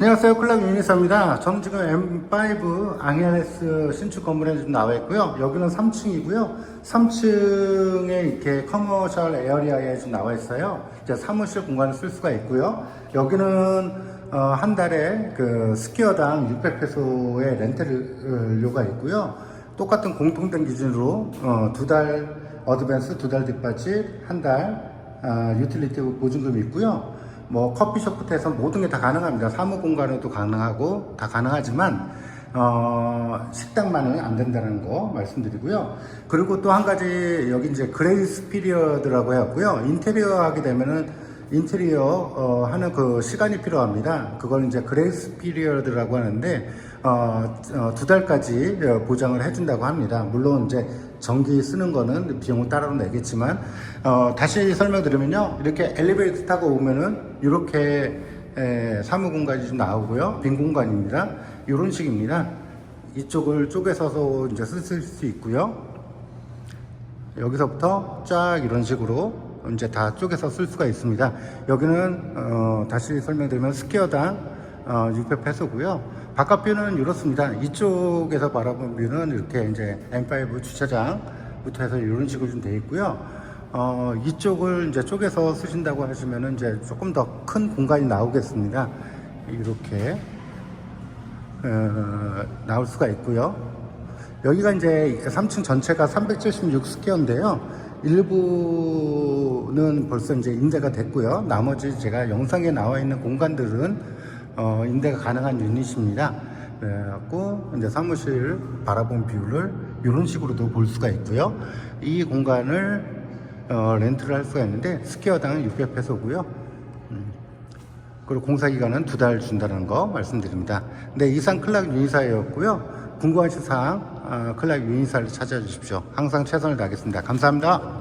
안녕하세요. 클럽 유니사입니다. 저는 지금 M5 앙헬레스 신축 건물에 지금 나와 있고요. 여기는 3층이고요. 3층에 이렇게 커머셜 에어리아에 지금 나와 있어요. 이제 사무실 공간을 쓸 수가 있고요. 여기는 어, 한 달에 그 스퀘어당 600페소의 렌트료가 있고요. 똑같은 공통된 기준으로 어, 두달 어드밴스, 두 달 뒷받침, 한달 아, 유틸리티 보증금이 있고요. 뭐 커피숍부터 해서 모든 게 다 가능합니다. 사무 공간에도 가능하고 다 가능하지만 어, 식당만은 안 된다는 거 말씀드리고요. 그리고 또 한 가지 여기 이제 그레이스 피리어드라고 해갖고요. 인테리어 하게 되면은 인테리어 어, 하는 그 시간이 필요합니다. 그걸 이제 그레이스 피리어드라고 하는데 어, 어, 두 달까지 어, 보장을 해준다고 합니다. 물론 이제 전기 쓰는 거는 비용을 따로 내겠지만 어, 다시 설명드리면요. 이렇게 엘리베이터 타고 오면은 이렇게 에, 사무 공간이 좀 나오고요. 빈 공간입니다. 이런 식입니다. 이쪽을 쪼개서서 이제 쓸수 있고요. 여기서부터 쫙 이런 식으로 이제 다 쪼개서 쓸 수가 있습니다. 여기는 어, 다시 설명드리면 스퀘어당 어, 600페소고요. 바깥 뷰는 이렇습니다. 이쪽에서 바라본 뷰는 이렇게 이제 M5 주차장부터 해서 이런 식으로 좀 되어 있고요. 어, 이쪽을 이제 쪼개서 쓰신다고 하시면은 이제 조금 더 큰 공간이 나오겠습니다. 이렇게 어, 나올 수가 있고요. 여기가 이제 3층 전체가 376 스퀘어인데요. 일부는 벌써 이제 임대가 됐고요. 나머지 제가 영상에 나와 있는 공간들은 어, 임대가 가능한 유닛입니다. 그래갖고 이제 사무실 바라본 뷰를 이런 식으로도 볼 수가 있고요. 이 공간을 어, 렌트를 할 수가 있는데 스퀘어당은 600페소고요. 그리고 공사 기간은 두 달 준다는 거 말씀드립니다. 네, 이상 클락 유니사였고요. 궁금하신 사항 어, 클락 유니사를 찾아주십시오. 항상 최선을 다하겠습니다. 감사합니다.